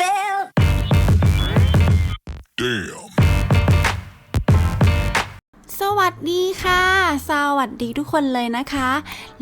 felt. Damn. สวัสดีค่ะ สวัสดีทุกคนเลยนะคะ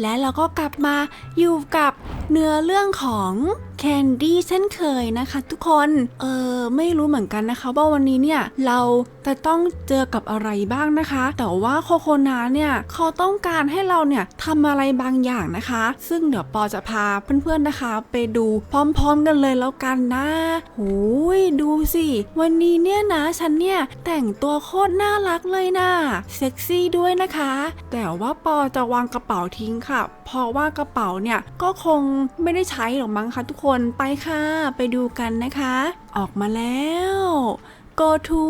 และเราก็กลับมาอยู่กับ เนื้อเรื่องของแคนดี้เช่นเคยนะคะทุกคน เออไม่รู้เหมือนกันนะคะว่าวันนี้เนี่ยเราจะต้องเจอกับอะไรบ้างนะคะ แต่ว่าโคโคนาเนี่ยเขาต้องการให้เราเนี่ยทำอะไรบางอย่างนะคะ ซึ่งเดี๋ยวปอจะพาเพื่อนๆนะคะ ไปดูพร้อมๆกันเลยแล้วกันนะหูยดูสิ วันนี้เนี่ยนะฉันเนี่ยแต่งตัวโคตรน่ารักเลยนะเซ็กซี่ด้วยนะคะ แต่ว่าปอจะวางกระเป๋าทิ้งค่ะ เพราะว่ากระเป๋าเนี่ยก็คงไม่ได้ใช้หรอกมั้งคะทุกคนไปค่ะไปดูกันนะคะ ออกมาแล้ว go to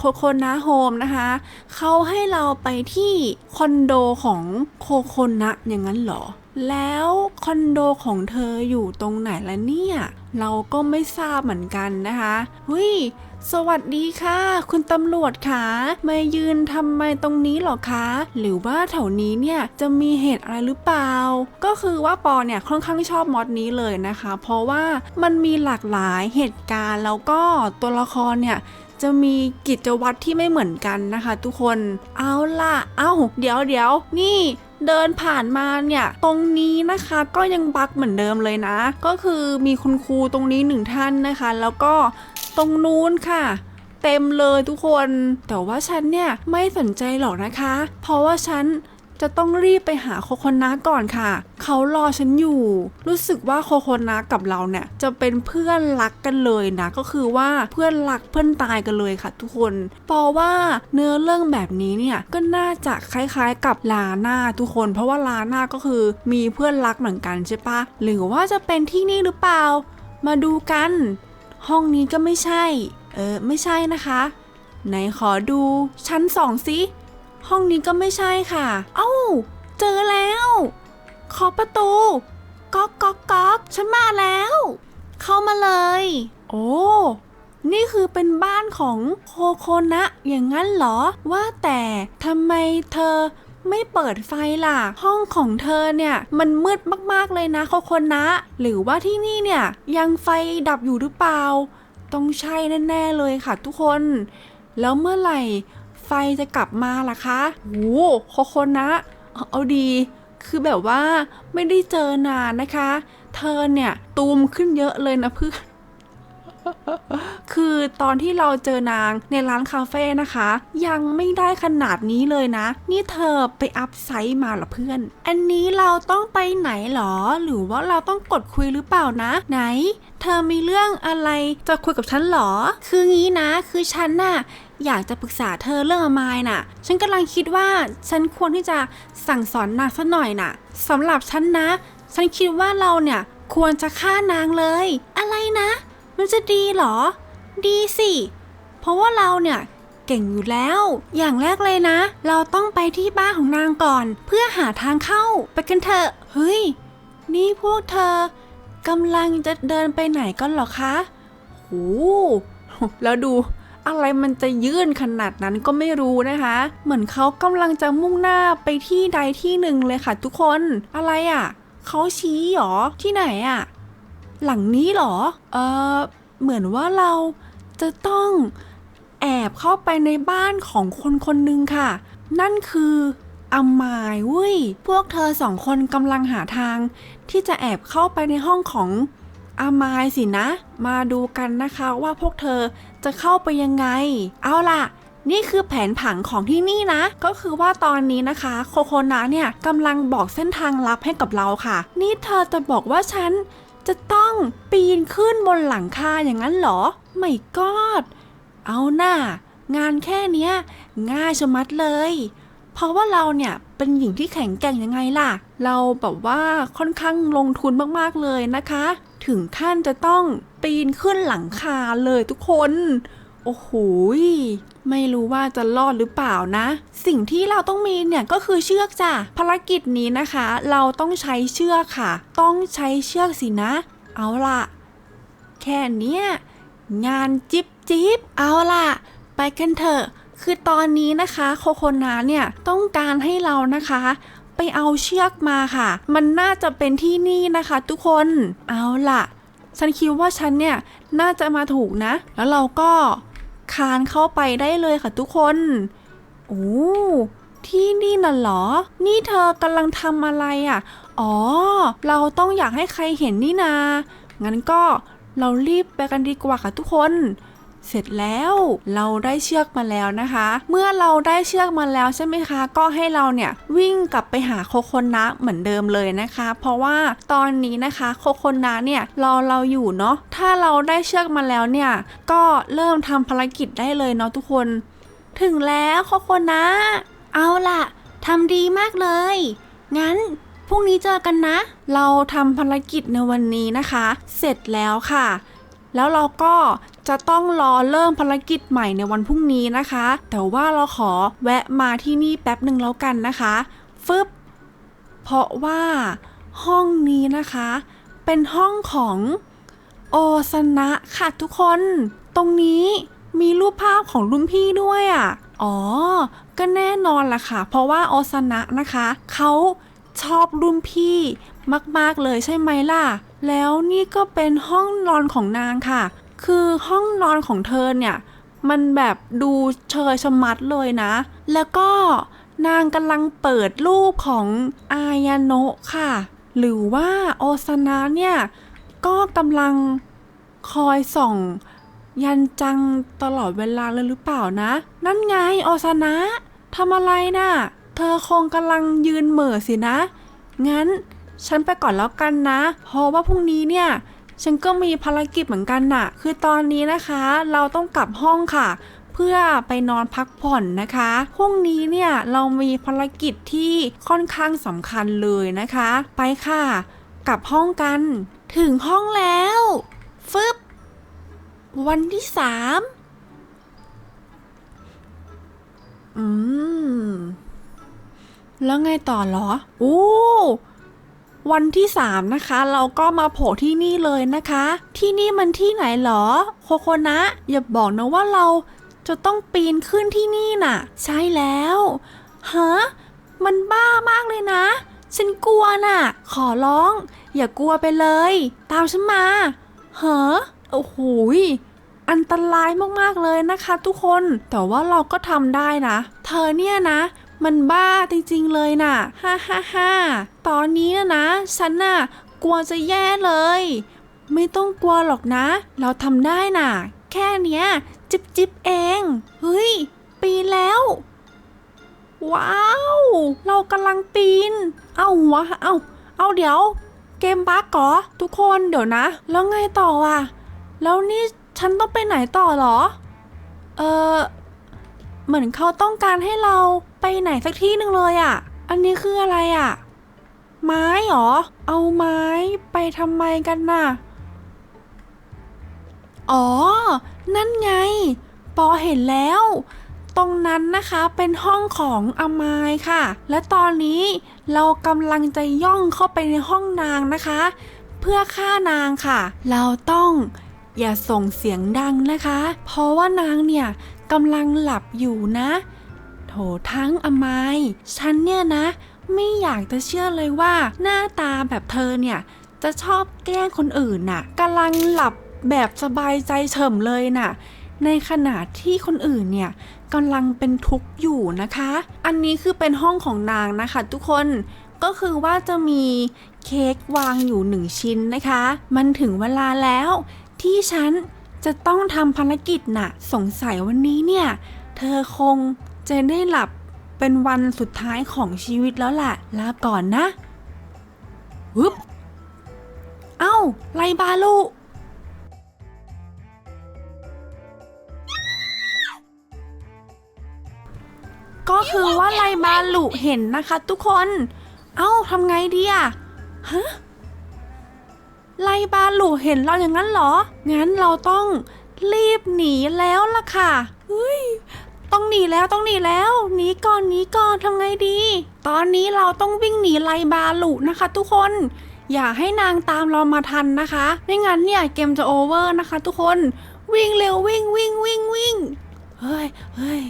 Coconut Home นะคะ เขาให้เราไปที่คอนโดของโคโคนะอย่างนั้นเหรอ แล้วคอนโดของเธออยู่ตรงไหนละเนี่ย เราก็ไม่ทราบเหมือนกันนะคะเฮ้ย สวัสดีค่ะ คุณตำรวจคะมายืนทำไมตรงนี้หรอคะ หรือว่าแถวนี้เนี่ยจะมีเหตุอะไรหรือเปล่า ก็คือว่าปอเนี่ยค่อนข้างชอบมอดนี้เลยนะคะ เพราะว่ามันมีหลากหลายเหตุการณ์แล้วก็ตัวละครเนี่ยจะมีกิจวัตรที่ไม่เหมือนกันนะคะ ทุกคน เอาล่ะ เอ้าเดี๋ยวเดี๋ยวนี่เดินผ่านมาเนี่ย ตรงนี้นะคะก็ยังบักเหมือนเดิมเลยนะ ก็คือมีคุณครูตรงนี้หนึ่งท่านนะคะ แล้วก็ ตรงนู้นค่ะ เต็มเลยทุกคน แต่ว่าฉันเนี่ยไม่สนใจหรอกนะคะ เพราะว่าฉันจะต้องรีบไปหาโคโคนะก่อนค่ะ เขารอฉันอยู่ รู้สึกว่าโคโคนะกับเราเนี่ยจะเป็นเพื่อนรักกันเลยนะ ก็คือว่าเพื่อนรักเพื่อนตายกันเลยค่ะ ทุกคนเพราะว่าเนื้อเรื่องแบบนี้เนี่ยก็น่าจะคล้ายๆกับลาน่าทุกคน เพราะว่าลาน่าก็คือมีเพื่อนรักเหมือนกันใช่ปะหรือว่าจะเป็นที่นี่หรือเปล่า มาดูกัน ห้องนี้ก็ไม่ใช่ เออ ไม่ใช่นะคะ ไหนขอดู ชั้นสองสิ ห้องนี้ก็ไม่ใช่ค่ะ เอ้า เจอแล้ว ขอประตู ก๊อกก๊อกก๊อกฉันมาแล้ว เข้ามาเลย โอ้นี่คือเป็นบ้านของโคโคนะ อย่างนั้นเหรอ ว่าแต่ทำไมเธอ ไม่เปิดไฟล่ะ ห้องของเธอเนี่ยมันมืดมากๆเลยนะโคโคนะ หรือว่าที่นี่เนี่ยยังไฟดับอยู่หรือเปล่า ต้องใช่แน่ๆเลยค่ะทุกคน แล้วเมื่อไหร่ไฟจะกลับมาล่ะคะโอ้โคโคนะ เอาเอาดี คือแบบว่าไม่ได้เจอนานนะคะ เธอเนี่ยตูมขึ้นเยอะเลยนะเพื่อน คือตอนที่เราเจอนางในร้านคาเฟ่นะคะ ยังไม่ได้ขนาดนี้เลยนะ นี่เธอไปอัพไซต์มาหรอเพื่อน อันนี้เราต้องไปไหนหรอ หรือว่าเราต้องกดคุยหรือเปล่านะ ไหน เธอมีเรื่องอะไรจะคุยกับฉันหรอ คืองี้นะ คือฉันน่ะอยากจะปรึกษาเธอเรื่องอมายน่ะ ฉันกำลังคิดว่าฉันควรที่จะสั่งสอนนางสักหน่อยน่ะสำหรับฉันนะ ฉันคิดว่าเราเนี่ยควรจะฆ่านางเลย อะไรนะ มันจะดีเหรอ ดีสิ เพราะว่าเราเนี่ยเก่งอยู่แล้ว อย่างแรกเลยนะ เราต้องไปที่บ้านของนางก่อน เพื่อหาทางเข้าไปกันเถอะ เฮ้ย นี่พวกเธอกำลังจะเดินไปไหนกันหรอคะโหแล้วดูอะไรมันจะยื่นขนาดนั้นก็ไม่รู้นะคะ เหมือนเขากำลังจะมุ่งหน้าไปที่ใดที่หนึ่งเลยค่ะทุกคน อะไรอะ่ะเขาชี้หรอ ที่ไหนอะ่ะ หลังนี้เหรอ เออเหมือนว่าเราจะต้องแอบเข้าไปในบ้านของคนคนหนึ่งค่ะ นั่นคืออามายเว้ย พวกเธอสองคนกำลังหาทาง ที่จะแอบเข้าไปในห้องของอามายสินะ มาดูกันนะคะว่าพวกเธอจะเข้าไปยังไง เอาล่ะ นี่คือแผนผังของที่นี่นะ ก็คือว่าตอนนี้นะคะ โคโคนะเนี่ยกำลังบอกเส้นทางลับให้กับเราค่ะ นี่เธอจะบอกว่าฉัน จะต้องปีนขึ้นบนหลังคาอย่างนั้นเหรอ ไม่กอด เอาหน่างานแค่เนี้ย ง่ายชะมัดเลย เพราะว่าเราเนี่ยเป็นหญิงที่แข็งแกร่งยังไงล่ะ เราแบบว่าค่อนข้างลงทุนมากๆเลยนะคะ ถึงขั้นจะต้องปีนขึ้นหลังคาเลยทุกคน โอ้โหย ไม่รู้ว่าจะรอดหรือเปล่านะ สิ่งที่เราต้องมีเนี่ยก็คือเชือกจ้ะภารกิจนี้นะคะ เราต้องใช้เชือกค่ะ ต้องใช้เชือกสินะ เอาล่ะ แค่เนี้ยงานจิบจิบเอาล่ะ ไปกันเถอะคือตอนนี้นะคะโคโคนาเนี่ยต้องการให้เรานะคะ ไปเอาเชือกมาค่ะ มันน่าจะเป็นที่นี่นะคะ ทุกคนเอาล่ะ ฉันคิดว่าฉันเนี่ยน่าจะมาถูกนะ แล้วเราก็ คานเข้าไปได้เลยค่ะทุกคน โอ้ที่นี่น่ะเหรอ นี่เธอกำลังทำอะไรอะ่ะ อ๋อ เราต้องอยากให้ใครเห็นนี่นา งั้นก็เรารีบไปกันดีกว่าค่ะทุกคน เสร็จแล้วเราได้เชือกมาแล้วนะคะ เมื่อเราได้เชือกมาแล้วใช่ไหมคะ ก็ให้เราเนี่ยวิ่งกลับไปหาโคโคนนะเหมือนเดิมเลยนะคะ เพราะว่าตอนนี้นะคะโคโคนนะเนี่ยรอเราอยู่เนาะถ้าเราได้เชือกมาแล้วเนี่ยก็เริ่มทำภารกิจได้เลยเนาะทุกคน ถึงแล้วโคโคนนะเอาล่ะทำดีมากเลย งั้นพรุ่งนี้เจอกันนะ เราทำภารกิจในวันนี้นะคะ เสร็จแล้วค่ะ แล้วเราก็ จะต้องรอเริ่มภารกิจใหม่ในวันพรุ่งนี้นะคะ แต่ว่าเราขอแวะมาที่นี่แป๊บหนึ่งแล้วกันนะคะฟึบเพราะว่าห้องนี้นะคะ เป็นห้องของโอซนะค่ะทุกคน ตรงนี้มีรูปภาพของรุ่นพี่ด้วยอะ อ๋อ ก็แน่นอนล่ะค่ะ เพราะว่าโอซนะนะคะ เขาชอบรุ่นพี่มาก ๆ เลยใช่ไหมล่ะ แล้วนี่ก็เป็นห้องนอนของนางค่ะ คือห้องนอนของเธอเนี่ย มันแบบดูเชยชมัดเลยนะ แล้วก็นางกำลังเปิดรูปของอายาโนะค่ะ หรือว่าโอซานะเนี่ย ก็กำลังคอยส่อง ยันจังตลอดเวลาเลยหรือเปล่านะ นั่นไงโอซานะทำอะไรน่ะ เธอคงกำลังยืนเหม่อสินะ งั้นฉันไปก่อนแล้วกันนะ เพราะว่าพรุ่งนี้เนี่ย ฉันก็มีภารกิจเหมือนกันน่ะ คือตอนนี้นะคะเราต้องกลับห้องค่ะ เพื่อไปนอนพักผ่อนนะคะพรุ่งนี้เนี่ยเรามีภารกิจที่ค่อนข้างสำคัญเลยนะคะ ไปค่ะ กลับห้องกัน ถึงห้องแล้วฟึบวันที่สามอืม แล้วไงต่อเหรอ โอ้ วันที่สามนะคะเราก็มาโผล่ที่นี่เลยนะคะ ที่นี่มันที่ไหนเหรอ โคโคนะ อย่าบอกนะว่าเราจะต้องปีนขึ้นที่นี่น่ะ ใช่แล้วฮะมันบ้ามากเลยนะ ฉันกลัวน่ะ ขอร้อง อย่ากลัวไปเลย ตามฉันมาเฮะโอ้โหยอันตรายมากๆเลยนะคะ ทุกคนแต่ว่าเราก็ทำได้นะ เธอเนี่ยนะ มันบ้าจริงๆเลยน่ะ ฮ่าฮ่าฮ่าตอนนี้นะนะ ฉันน่ะ กลัวจะแย่เลย ไม่ต้องกลัวหรอกนะ เราทำได้น่ะ แค่เนี้ย จิบจิบเอง เฮ้ย ปีนแล้ว ว้าว เรากำลังปีน เอาหัวเอาเอาเดี๋ยว เกมบั๊กเหรอทุกคนเดี๋ยวนะ แล้วไงต่ออะ แล้วนี่ฉันต้องไปไหนต่อเหรอ เออ เหมือนเขาต้องการให้เราไปไหนสักที่หนึ่งเลยอะ่ะ อันนี้คืออะไรอะ่ะ ไม้เหรอ เอาไม้ไปทำไมกันน่ะ อ๋อ นั่นไง ปอเห็นแล้ว ตรงนั้นนะคะเป็นห้องของอามายค่ะ และตอนนี้เรากำลังจะย่องเข้าไปในห้องนางนะคะ เพื่อฆ่านางค่ะ เราต้อง อย่าส่งเสียงดังนะคะ เพราะว่านางเนี่ยกำลังหลับอยู่นะ โถทั้งอมายฉันเนี่ยนะ ไม่อยากจะเชื่อเลยว่า หน้าตาแบบเธอเนี่ย จะชอบแกล้งคนอื่นน่ะกำลังหลับแบบสบายใจเฉมเลยน่ะ ในขณะที่คนอื่นเนี่ยกำลังเป็นทุกข์อยู่นะคะ อันนี้คือเป็นห้องของนางนะคะทุกคนก็คือว่าจะมีเค้กวางอยู่หนึ่งชิ้นนะคะ มันถึงเวลาแล้ว ที่ฉันจะต้องทำภารกิจน่ะ สงสัยวันนี้เนี่ย เธอคงจะได้หลับเป็นวันสุดท้ายของชีวิตแล้วล่ะ ลาก่อนนะฮึบเอ้า ไลบาลูก็คือว่าไลบาลุเห็นนะคะทุกคน เอ้าทำไงดีอะฮะ ไล่บาลุเห็นเราอย่างนั้นเหรอ งั้นเราต้องรีบหนีแล้วล่ะค่ะเฮ้ยต้องหนีแล้วต้องหนีแล้วหนีก่อนหนีก่อนทำไงดี ตอนนี้เราต้องวิ่งหนีไลบาลุนะคะ ทุกคน อย่าให้นางตามเรามาทันนะคะ ไม่งั้นเนี่ยเกมจะโอเวอร์นะคะ ทุกคน วิ่งเร็ววิ่งวิ่งวิ่งวิ่งเฮ้ยเฮ้ย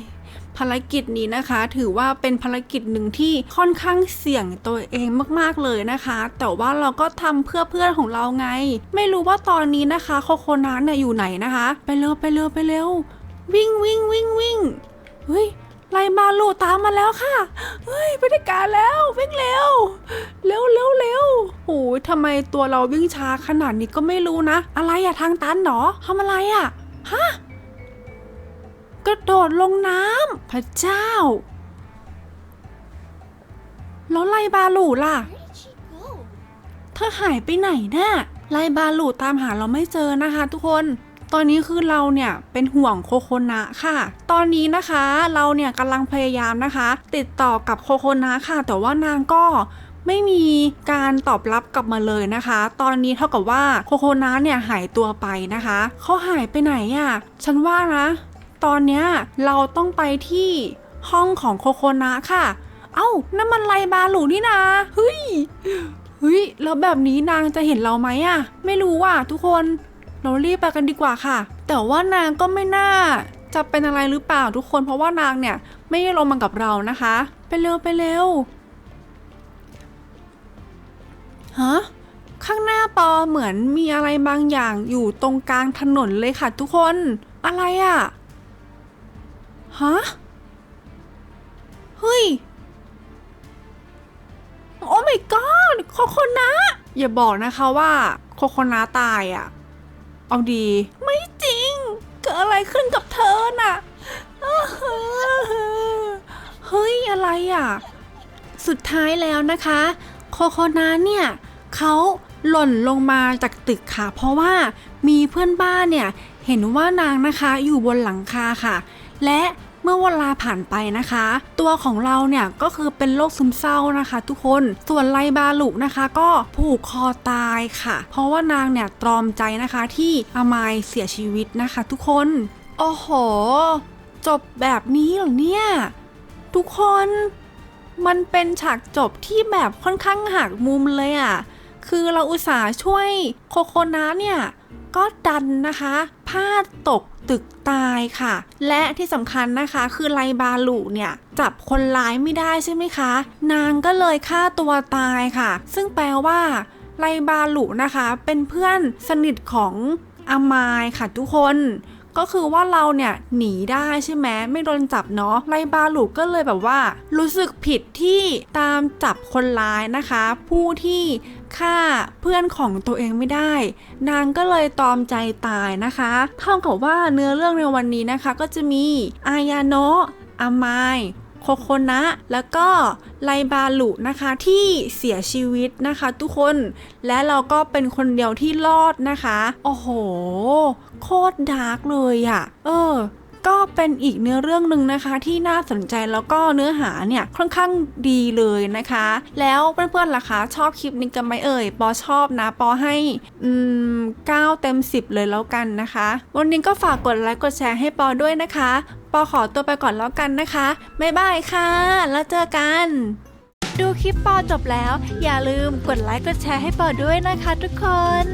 ภารกิจนี้นะคะ ถือว่าเป็นภารกิจหนึ่งที่ค่อนข้างเสี่ยงตัวเองมากๆเลยนะคะ แต่ว่าเราก็ทำเพื่อเพื่อนของเราไง ไม่รู้ว่าตอนนี้นะคะโคโคนัทเนี่ยอยู่ไหนนะคะ ไปเร็วไปเร็วไปเร็ว วิ่งวิ่งวิ่งวิ่งเฮ้ยไลบาลูตามมาแล้วค่ะ เฮ้ยบรรยากาศแล้ววิ่งเร็ว เร็วเร็วเร็วโอ้ยทำไมตัวเราวิ่งช้าขนาดนี้ก็ไม่รู้นะ อะไรอะทางตันเหรอทำอะไรอะฮะ กระโดดลงน้ำพระเจ้า แล้วไลบาลูล่ะ เธอหายไปไหนน่ะไลบาลูตามหาเราไม่เจอนะคะ ทุกคน ตอนนี้คือเราเนี่ยเป็นห่วงโคโคนะค่ะ ตอนนี้นะคะเราเนี่ยกำลังพยายามนะคะ ติดต่อกับโคโคนะค่ะ แต่ว่านางก็ไม่มีการตอบรับกลับมาเลยนะคะ ตอนนี้เท่ากับว่าโคโคนะเนี่ยหายตัวไปนะคะ เขาหายไปไหนอะ่ะ ฉันว่านะ ตอนเนี้ยเราต้องไปที่ห้องของโคโคนะค่ะ เอ้านั่นมันไลบาหลูนี่นะเฮ้ยเฮ้ยแล้วแบบนี้นางจะเห็นเราไหมอะไม่รู้ว่ะทุกคน เรารีบไปกันดีกว่าค่ะ แต่ว่านางก็ไม่น่า จะเป็นอะไรหรือเปล่าทุกคน เพราะว่านางเนี่ยไม่ได้ลงมากับเรานะคะ ไปเร็วไปเร็วฮะข้างหน้าปอเหมือนมีอะไรบางอย่างอยู่ตรงกลางถนนเลยค่ะทุกคน อะไรอะ ฮะ เฮ้ย โอ้ my god โคโคนะอย่าบอกนะคะว่าโคโคนะตายอะ่ะ เอาดี ไม่จริง เกิดอะไรขึ้นกับเธอน่ะอ้าฮะเฮ้ย อะไรอะ่ะ สุดท้ายแล้วนะคะ โคโคนาเนี่ยเขาหล่นลงมาจากตึกค่ะ เพราะว่ามีเพื่อนบ้านเนี่ย เห็นว่านางนะคะอยู่บนหลังคาค่ะ และ เมื่อเวลาผ่านไปนะคะ ตัวของเราเนี่ยก็คือเป็นโรคซึมเศร้านะคะ ทุกคนส่วนไลบาลุนะคะ ก็ผูกคอตายค่ะ เพราะว่านางเนี่ยตรอมใจนะคะที่อามายเสียชีวิตนะคะ ทุกคน โอ้โห จบแบบนี้เหรอเนี่ย ทุกคนมันเป็นฉากจบที่แบบค่อนข้างหักมุมเลยอะ่ะ คือเราอุตส่าห์ช่วยโคโคนะเนี่ย ก็ดันนะคะพลาดตกตึกตายค่ะ และที่สำคัญนะคะคือไลบาลูเนี่ยจับคนร้ายไม่ได้ใช่ไหมคะ นางก็เลยฆ่าตัวตายค่ะ ซึ่งแปลว่าไลบาลูนะคะเป็นเพื่อนสนิทของอามายค่ะทุกคนก็คือว่าเราเนี่ยหนีได้ใช่ไหมไม่โดนจับเนาะไลบาลูก็เลยแบบว่า รู้สึกผิดที่ตามจับคนร้ายนะคะ ผู้ที่ ฆ่าเพื่อนของตัวเองไม่ได้ นางก็เลยตอมใจตายนะคะเท่ากับว่าเนื้อเรื่องในวันนี้นะคะ ก็จะมีอายาโนะอามายโคโคนะแล้วก็ไลบาลุนะคะที่เสียชีวิตนะคะ ทุกคนและเราก็เป็นคนเดียวที่รอดนะคะ โอ้โห โคตรดาร์กเลยอะ่ะ เออ ก็เป็นอีกเนื้อเรื่องหนึ่งนะคะ ที่น่าสนใจแล้วก็เนื้อหาเนี่ยค่อนข้างดีเลยนะคะ แล้วเพื่อนๆล่ะคะ ชอบคลิปนี้กันไหมเอ่ยปอชอบนะปอให้อืม9เต็ม 10 เลยแล้วกันนะคะ วันนี้ก็ฝากกดไลค์กดแชร์ให้ปอด้วยนะคะ ปอขอตัวไปก่อนแล้วกันนะคะบ๊ายบายค่ะ แล้วเจอกันดูคลิปปอจบแล้ว อย่าลืมกดไลค์กดแชร์ให้ปอด้วยนะคะทุกคน